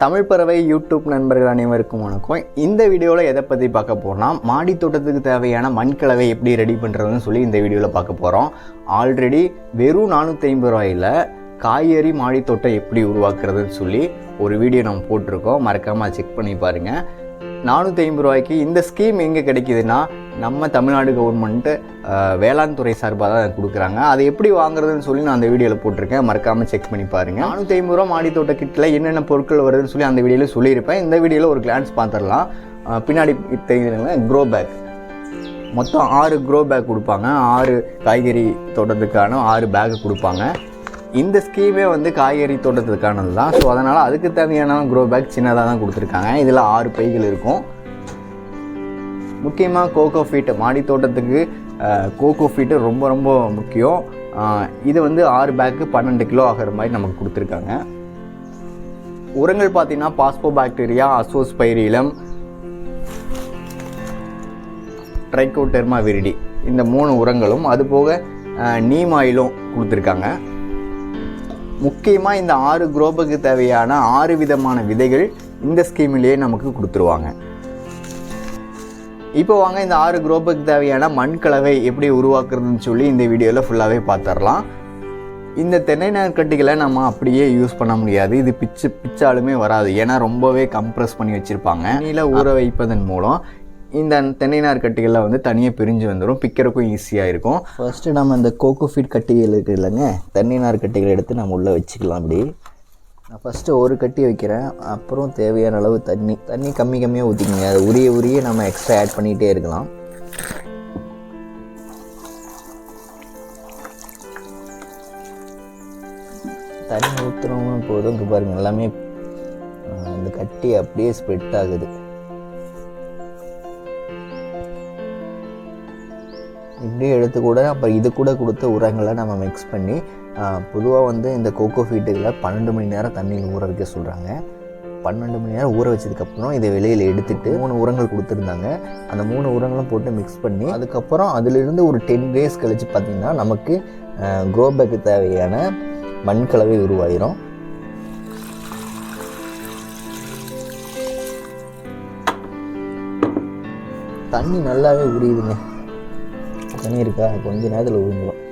தமிழ் பறவை யூடியூப் நண்பர்கள் அனைவருக்கும் வணக்கம். இந்த வீடியோவில் எதை பற்றி பார்க்க போனால் மாடி தோட்டத்துக்கு தேவையான மண்கலவை எப்படி ரெடி பண்ணுறதுன்னு சொல்லி இந்த வீடியோவில் பார்க்க போகிறோம் ஆல்ரெடி வெறும் நானூற்றி ஐம்பது ரூபாயில் காய்கறி மாடி தோட்டம் எப்படி உருவாக்குறதுன்னு சொல்லி ஒரு வீடியோ நம்ம போட்டிருக்கோம். மறக்காமல் செக் பண்ணி பாருங்கள் நானூற்றி ஐம்பது ரூபாய்க்கு இந்த ஸ்கீம் எங்கே கிடைக்குதுன்னா நம்ம தமிழ்நாடு கவர்மெண்ட்டு வேளாண் துறை சார்பாக தான் கொடுக்குறாங்க. அதை எப்படி வாங்குறதுன்னு சொல்லி நான் அந்த வீடியோவில் போட்டிருக்கேன். மறக்காமல் செக் பண்ணி பாருங்கள் நானூற்றி ஐம்பது ரூபா மாடி கிட்டில் என்னென்ன பொருட்கள் வருதுன்னு சொல்லி அந்த வீடியோவில் சொல்லியிருப்பேன். இந்த வீடியோவில் ஒரு கிளான்ஸ் பார்த்துடலாம். பின்னாடி தெரியுதுங்களா? க்ரோ பேக் மொத்தம் ஆறு க்ரோ பேக் கொடுப்பாங்க. ஆறு காய்கறி தோட்டத்துக்கான ஆறு பேக்கு கொடுப்பாங்க. இந்த ஸ்கீமே வந்து காய்கறி தோட்டத்துக்கானது தான் ஸோ அதனால் அதுக்கு தேவையான க்ரோ பேக் சின்னதாக தான் கொடுத்துருக்காங்க. இதில் ஆறு பைகள் இருக்கும். முக்கியமாக கோகோ ஃபீட் மாடி தோட்டத்துக்கு கோகோ ஃபீட்டு ரொம்ப ரொம்ப முக்கியம். இது வந்து ஆறு பேக்கு பன்னெண்டு கிலோ ஆகிற மாதிரி நமக்கு கொடுத்துருக்காங்க. உரங்கள் பார்த்தீங்கன்னா phospho bacteria azospirillum trichoderma viride இந்த மூணு உரங்களும். அது போக நீம் ஆயிலும் கொடுத்துருக்காங்க. முக்கியமாக இந்த ஆறு குரோபுக்கு தேவையான ஆறு விதமான விதைகள் இந்த ஸ்கீமிலேயே நமக்கு கொடுத்துருவாங்க. இப்போ வாங்க இந்த ஆறு குரோபுக்கு தேவையான மண் கலவை எப்படி உருவாக்குறதுன்னு சொல்லி இந்த வீடியோவில் ஃபுல்லாகவே பார்த்துடலாம் இந்த தென்னை நார்க்கட்டிகளை நம்ம அப்படியே யூஸ் பண்ண முடியாது. இது பிச்சு பிச்சாலுமே வராது. ஏன்னா ரொம்பவே கம்ப்ரஸ் பண்ணி வச்சுருப்பாங்க. நீல ஊற வைப்பதன் மூலம் இந்த தென்னை நார் கட்டிகளில் வந்து தனியாக பிரிஞ்சு வந்துடும் பிக்கிறதுக்கும் ஈஸியாக இருக்கும். ஃபர்ஸ்ட்டு நம்ம இந்த கோகோ ஃபீட் கட்டிகள் இருக்குது இல்லைங்க. தண்ணி நார் கட்டிகள் எடுத்து நம்ம உள்ளே வச்சுக்கலாம் அப்படி. நான் ஃபஸ்ட்டு ஒரு கட்டி வைக்கிறேன். அப்புறம் தேவையான அளவு தண்ணி. தண்ணி கம்மி கம்மியாக ஊற்றிக்கோங்க அது உரிய உரிய நம்ம எக்ஸ்ட்ரா ஆட் பண்ணிகிட்டே இருக்கலாம். தண்ணி ஊற்றுறவங்க போதும். இங்கே பாருங்கள் எல்லாமே அந்த கட்டி அப்படியே ஸ்ப்ரெட் ஆகுது. இப்படியே எடுத்து கூட அப்புறம் இது கூட கொடுத்த உரங்களை நம்ம மிக்ஸ் பண்ணி பொதுவாக வந்து இந்த கோகோ ஃபீட்டுகளை பன்னெண்டு மணி நேரம் தண்ணியில் ஊற வைக்க சொல்கிறாங்க பன்னெண்டு மணி நேரம் ஊற வச்சதுக்கப்புறம் இதை வெளியில் எடுத்துட்டு மூணு உரங்கள் கொடுத்துருந்தாங்க. அந்த மூணு உரங்களும் போட்டு மிக்ஸ் பண்ணி அதுக்கப்புறம் அதிலிருந்து ஒரு டென் டேஸ் கழித்து பார்த்திங்கன்னா நமக்கு க்ரோ பேக்கு தேவையான மண் கலவை உருவாயிரும். தண்ணி நல்லாவே உரியுதுங்க தண்ணி இருக்கா? கொஞ்ச நேரத்தில் விழுந்துடும்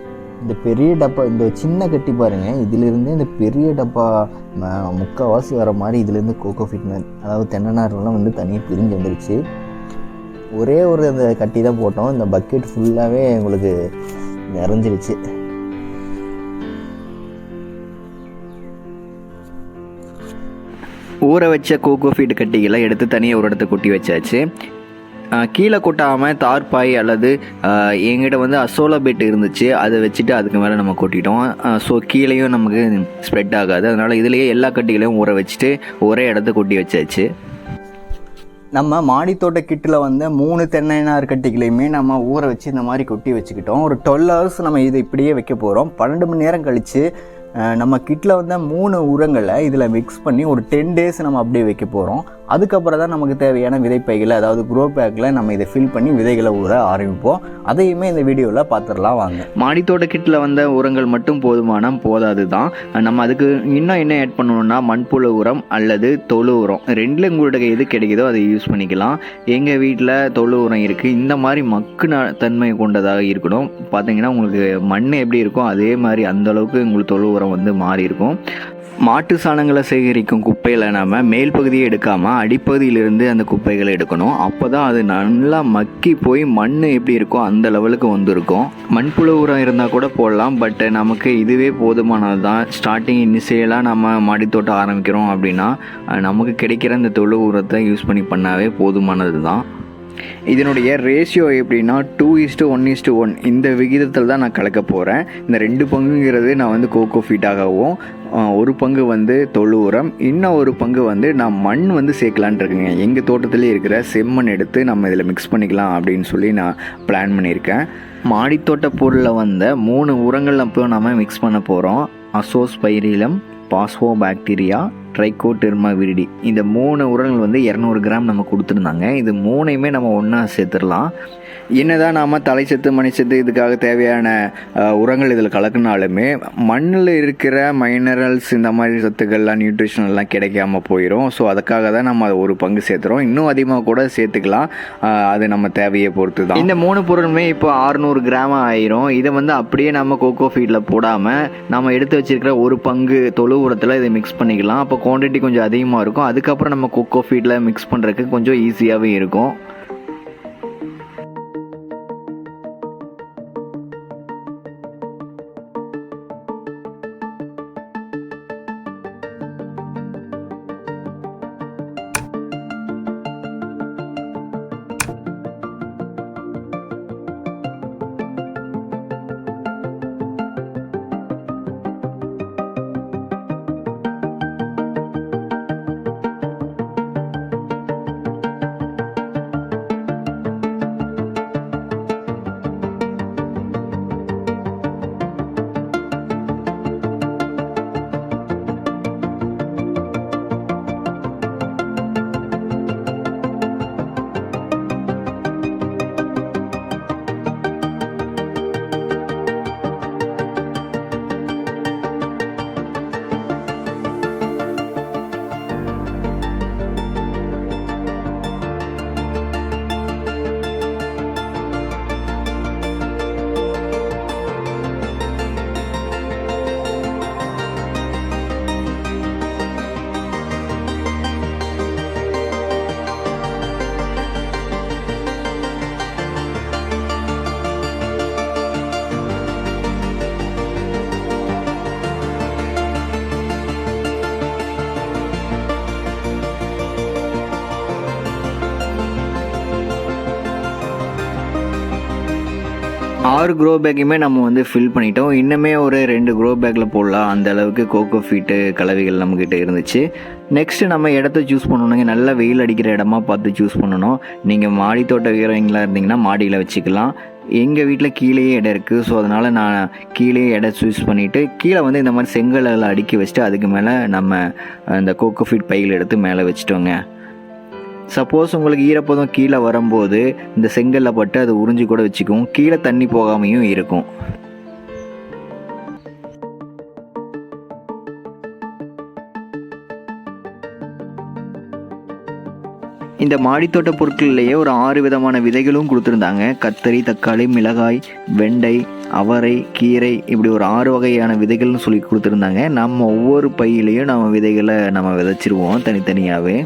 இந்த பெரிய டப்பா இந்த சின்ன கட்டி பாருங்க. இதிலிருந்து இந்த பெரிய டப்பா ம- முக்கால்வாசி வர மாதிரி இதுலேருந்து கோகோ ஃபிட்னஸ் அதாவது தென்னநார்லாம் வந்து தனியாக பிரிஞ்சு வந்துருச்சு. ஒரே ஒரு அந்த கட்டி தான் போட்டோம். இந்த பக்கெட் ஃபுல்லாகவே உங்களுக்கு நிறைஞ்சிருச்சு. ஊற வச்ச கோகோ ஃபீட் கட்டிகளை எடுத்து தனியாக ஒரு இடத்த கொட்டி வச்சாச்சு. கீழே கொட்டாமல் தார்பாய் அல்லது எங்கிட்ட வந்து அசோலா பெட் இருந்துச்சு. அதை வச்சுட்டு அதுக்கு மேலே நம்ம கொட்டிட்டோம். ஸோ கீழேயும் நமக்கு ஸ்ப்ரெட் ஆகாது. அதனால் இதுலேயே எல்லா கட்டிகளையும் ஊற வச்சுட்டு ஒரே இடத்த கொட்டி வச்சாச்சு. நம்ம மாடித்தோட்ட கிட்டில் வந்து மூணு தென்னைநார் கட்டிகளையுமே நம்ம ஊற வச்சு இந்த மாதிரி கொட்டி வச்சுக்கிட்டோம். ஒரு டுவெல் ஹவர்ஸ் நம்ம இதை இப்படியே வைக்க போகிறோம் பன்னெண்டு மணி நேரம் கழித்து நம்ம கிட்டில் வந்த மூணு உரங்களை இதில் மிக்ஸ் பண்ணி ஒரு டென் டேஸ் நம்ம அப்படியே வைக்க போகிறோம் அதுக்கப்புறம் தான் நமக்கு தேவையான விதைப்பைகளை அதாவது குரோ பேக்கில் நம்ம இதை ஃபில் பண்ணி விதைகளை ஊற ஆரம்பிப்போம். அதையுமே இந்த வீடியோவில் பார்த்துடலாம் வாங்க. மாடித்தோட்ட கிட்டில் வந்த உரங்கள் மட்டும் போதுமான போதாது தான் நம்ம அதுக்கு இன்னும் என்ன ஆட் பண்ணணும்னா மண்புழு உரம் அல்லது தொழு உரம். ரெண்டில் உங்களுடைய எது கிடைக்குதோ அதை யூஸ் பண்ணிக்கலாம். எங்கள் வீட்டில் தொழு உரம் இருக்குது இந்த மாதிரி மக்குன தன்மை கொண்டதாக இருக்கணும். பார்த்தீங்கன்னா உங்களுக்கு மண் எப்படி இருக்கோ அதே மாதிரி அந்த அளவுக்கு உங்களுக்கு தொழு உரம் வந்து மாறி இருக்கும் மாட்டு சாணங்களை சேகரிக்கும் குப்பையில் நாம் மேல் பகுதியை எடுக்காமல் அடிப்பகுதியிலிருந்து அந்த குப்பைகளை எடுக்கணும். அப்போ தான் அது நல்லா மக்கி போய் மண் எப்படி இருக்கோ அந்த லெவலுக்கு வந்திருக்கும். மண்புழு உரம் இருந்தால் கூட போடலாம். பட் நமக்கு இதுவே போதுமானது தான். ஸ்டார்டிங் இனிஷியலாக நம்ம மாடித்தோட்டம் ஆரம்பிக்கிறோம் அப்படின்னா நமக்கு கிடைக்கிற அந்த தொழு உரத்தை யூஸ் பண்ணி பண்ணாவே போதுமானது தான். இதனுடைய ரேஷியோ எப்படின்னா two is to one is to one இந்த விகிதத்தில் தான் நான் கலக்க போகிறேன் இந்த ரெண்டு பங்குங்கிறது நான் வந்து கோகோ ஃபீட்டாகவும் ஒரு பங்கு வந்து தொழு உரம் இன்னும் ஒரு பங்கு வந்து நான் மண் வந்து சேர்க்கலான்ட்டு இருக்கேங்க. எங்கள் தோட்டத்திலே இருக்கிற செம்மண் எடுத்து நம்ம இதில் மிக்ஸ் பண்ணிக்கலாம் அப்படின்னு சொல்லி நான் பிளான் பண்ணியிருக்கேன். மாடித்தோட்ட பொருளில் வந்த மூணு உரங்கள் அப்போ நம்ம மிக்ஸ் பண்ண போகிறோம் azospirillum phospho bacteria trichoderma viride இந்த மூணு உரங்கள் வந்து இரநூறு கிராம் நம்ம கொடுத்துருந்தாங்க. இது மூணையுமே நம்ம ஒன்றா சேர்த்துடலாம். என்னதான் நாம் தலைச்சத்து மணிச்சத்து இதுக்காக தேவையான உரங்கள் இதில் கலக்குனாலுமே மண்ணில் இருக்கிற மைனரல்ஸ் இந்த மாதிரி சத்துக்கள்லாம் நியூட்ரிஷன் எல்லாம் கிடைக்காம போயிடும் ஸோ அதுக்காக தான் நம்ம அதை ஒரு பங்கு சேர்த்துறோம். இன்னும் அதிகமாக கூட சேர்த்துக்கலாம். அது நம்ம தேவையை பொறுத்து தான் இந்த மூணு பொருளுமே இப்போ 600 கிராம் ஆயிரும். இதை வந்து அப்படியே நம்ம கோகோ ஃபீட்டில் போடாமல் நம்ம எடுத்து வச்சிருக்கிற ஒரு பங்கு தொழு உரத்தில் இதை மிக்ஸ் பண்ணிக்கலாம். அப்போ குவான்டிட்டி கொஞ்சம் அதிகமாக இருக்கும். அதுக்கப்புறம் நம்ம கொக்கோ ஃபீட்டில் மிக்ஸ் பண்ணுறதுக்கு கொஞ்சம் ஈஸியாகவே இருக்கும். ஆறு க்ரோ பேக்கையுமே நம்ம வந்து ஃபில் பண்ணிட்டோம். இன்னுமே ஒரு ரெண்டு க்ரோ பேக்கில் போடலாம். அந்த அளவுக்கு கோகோ ஃபீட்டு கலவைகள் நம்மக்கிட்ட இருந்துச்சு. நெக்ஸ்ட்டு நம்ம இடத்த சூஸ் பண்ணணுங்க. நல்லா வெயில் அடிக்கிற இடமா பார்த்து சூஸ் பண்ணணும். நீங்கள் மாடி தோட்ட வீரங்களா இருந்தீங்கன்னா மாடியில் வச்சுக்கலாம். எங்கள் வீட்டில் கீழேயே இடம் இருக்குது ஸோ அதனால் நான் கீழே இடம் சூஸ் பண்ணிவிட்டு கீழே வந்து இந்த மாதிரி செங்கலில் அடுக்கி வச்சுட்டு அதுக்கு மேலே நம்ம அந்த கோகோ ஃபீட் பையில் எடுத்து மேலே வச்சுட்டோங்க. சப்போஸ் உங்களுக்கு ஈரப்பதம் கீழே வரும்போது இந்த செங்கல்ல பட்டு அது உறிஞ்சி கூட வச்சுக்கும். கீழே தண்ணி போகாமையும் இருக்கும். இந்த மாடித்தோட்ட பொருட்கள்லேயே ஒரு ஆறு விதமான விதைகளும் கொடுத்துருந்தாங்க. கத்தரி தக்காளி மிளகாய் வெண்டை அவரை கீரை இப்படி ஒரு ஆறு வகையான விதைகள்னு சொல்லி கொடுத்துருந்தாங்க. நம்ம ஒவ்வொரு பையிலையும் நம்ம விதைகளை நம்ம விதைச்சிருவோம் தனித்தனியாகவே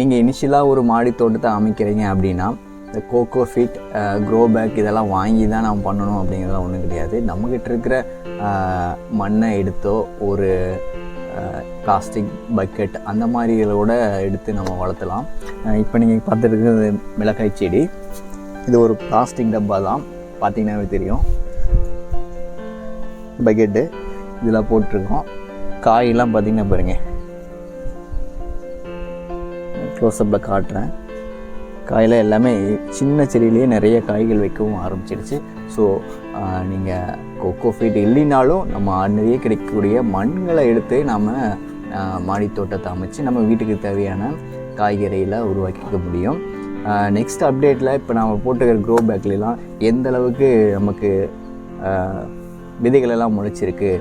நீங்கள் இனிஷியலாக ஒரு மாடி தோட்டத்தை அமைக்கிறீங்க அப்படின்னா இந்த கோகோ ஃபீட் க்ரோ பேக் இதெல்லாம் வாங்கி தான் நாம் பண்ணணும் அப்படிங்கிறதுலாம் ஒன்றும் கிடையாது. நம்மக்கிட்ட இருக்கிற மண்ணை எடுத்தோ ஒரு பிளாஸ்டிக் பக்கெட் அந்த மாதிரிகளோட எடுத்து நம்ம வளர்த்தலாம். இப்போ நீங்கள் பார்த்துருக்கிறது மிளகாய் செடி. இது ஒரு பிளாஸ்டிக் டப்பா தான். பார்த்தீங்கன்னாவே தெரியும். பக்கெட்டு இதெல்லாம் போட்டிருக்கோம். காயெல்லாம் பார்த்தீங்கன்னா பாருங்க. க்ளோஸ்அப்பில் காட்டுறேன். காயில் எல்லாமே சின்ன செடியிலேயே நிறைய காய்கள் வைக்கவும் ஆரம்பிச்சிடுச்சு ஸோ நீங்கள் கொக்கோ ஃபீட் இல்லைனாலும் நம்ம ஆர்டினரியே கிடைக்கக்கூடிய மண்களை எடுத்து நம்ம மாடி தோட்டத்தை அமைச்சு நம்ம வீட்டுக்கு தேவையான காய்கறிகளை உருவாக்கிக்க முடியும். நெக்ஸ்ட் அப்டேட்டில் இப்போ நம்ம போட்டுக்கிற க்ரோ பேக்லாம் எந்த அளவுக்கு நமக்கு விதைகளெல்லாம் முளைச்சிருக்கு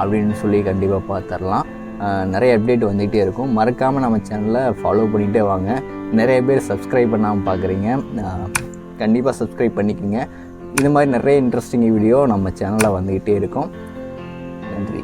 அப்படின்னு சொல்லி கண்டிப்பாக பார்த்துடலாம். நிறைய அப்டேட் வந்துகிட்டே இருக்கும். மறக்காமல் நம்ம சேனலை ஃபாலோ பண்ணிகிட்டே வாங்க. நிறைய பேர் சப்ஸ்கிரைப் பண்ணாமல் பார்க்குறீங்க கண்டிப்பாக சப்ஸ்கிரைப் பண்ணிக்கோங்க. இது மாதிரி நிறைய இன்ட்ரெஸ்டிங் வீடியோ நம்ம சேனலில் வந்துக்கிட்டே இருக்கும். நன்றி.